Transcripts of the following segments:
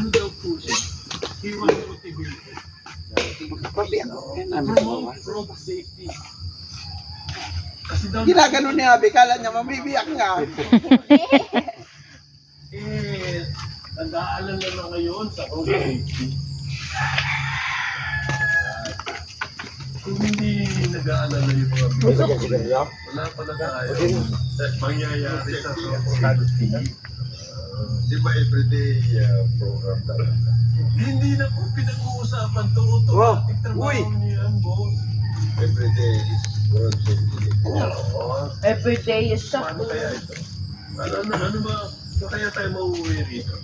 ano daw po siya? He was motivated. Promote, promote safety. Kasi daw, Ginagano ni Abi, kala niya mabibiyak nga. eh, nag-aalala na ngayon sa road safety. Kung hindi nag-aalala yung mga bigyan, wala pa na tayo. Mangyayari sa road safety. Di ba everyday uh, program talaga? Hindi na po pinag-uusapan to. Wow. Automatic trabaho Uy. niyan, boss. Everyday is road safety. Every day is Paano kaya ito? Ano, ano, ano ba? Ano kaya tayo mauuwi rito?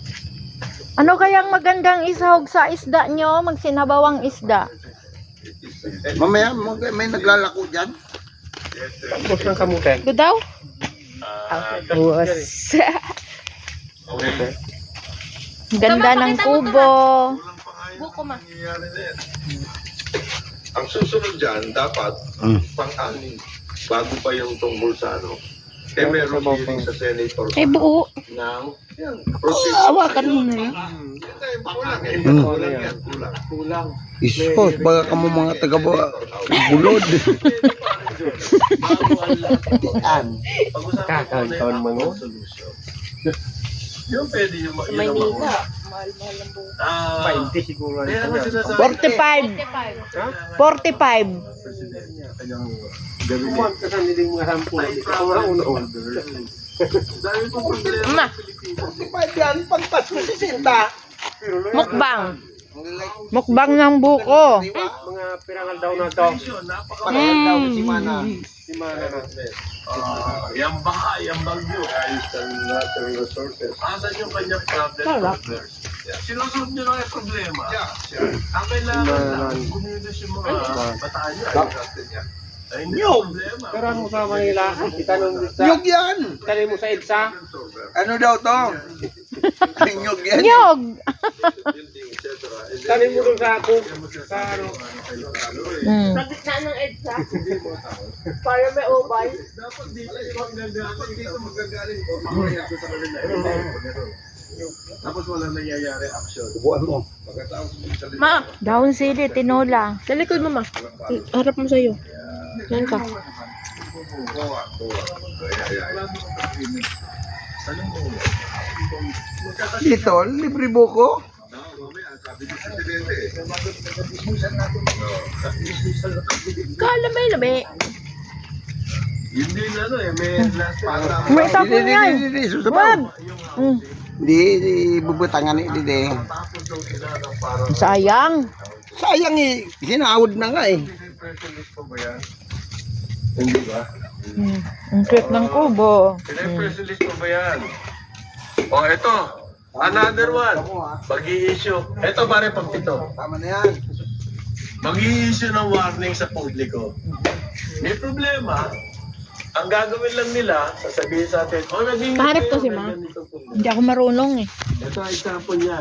Ano kayang magandang isahog sa isda nyo? Magsinabawang isda. Mamaya mag- may naglalako dyan. Tapos ng kamote. Ito daw? Ah, Ganda ng kubo. Buko ma. Ang susunod dyan, dapat pang-anin bago pa yung tungkol sa ano. Eh, meron hearing sa Senate or Ay, buo. ng yan, Oh, procedure. hawakan mo na yan. Yan tayo, kulang eh. Hmm. Kulang yan, kulang. Kulang. Isos, baka ka mo mga taga bulod. bago ang lahat. Pag-usapan ko na yung. Yung pwede yung yun ang Maynila. Mahal-mahal ang buko. Ah, 20 siguro. kaya naman sinasabi 45. 45. 45. Presidente, kanyang gawin Kumuha ka sa niling mga sampu. Ikaw wala una-una. Dahil kung problema Ma. ng Pilipinas. Diba yan, pagpas mo si Sinta. Mukbang. Mukbang ng buko. Mga pirangal daw na to. Vision, napaka- Pagkakas daw si Mana. Si Mana na. Ah, yung baha, yung bagyo. Ayos ang natural resources. Asan yung kanyang problem solvers? Sinusunod nyo lang yung problema. Yeah, yeah. Ang kailangan Mga- lang, kumilos yung mga bataan nyo. Ayos natin yan. Ay, hindi yung problema. Pero ano sa Manila? Itanong sa... Nyog yan. Itanong mo sa EDSA. Ano daw to? Nyog yan. Nyog. Itanong mo doon sa ako. Sa ano. Mm. Sa gitna ng EDSA. Para may ubay. Dapat dito, dapat dito magagaling ko. Tapos wala nangyayari action. Pagkatapos magsalita. Ma, daon sili, tinola. Sa likod mo ma. Harap mo sa'yo. Yan ka. Dito, libre buko. Eh. Kalamay-lamay. Yun din ano eh, may last Para May tapon Hindi, yan. hindi, hindi, susabaw. Wag. Mm. Hindi, di, bubutangan ng parang Sayang. Sayang eh, sinawad na nga eh. Hindi ba? Mm. Ang cute ng kubo. Pinapressualist ko ba yan? O, ito. Another one. Mag-i-issue. Ito pare pampito. Tama na yan. Mag-i-issue ng warning sa publiko. May problema. Ang gagawin lang nila, sasabihin sa atin, oh, naging... Paharap to si Ma. ganito po." Hindi ako marunong eh. Ito example niya.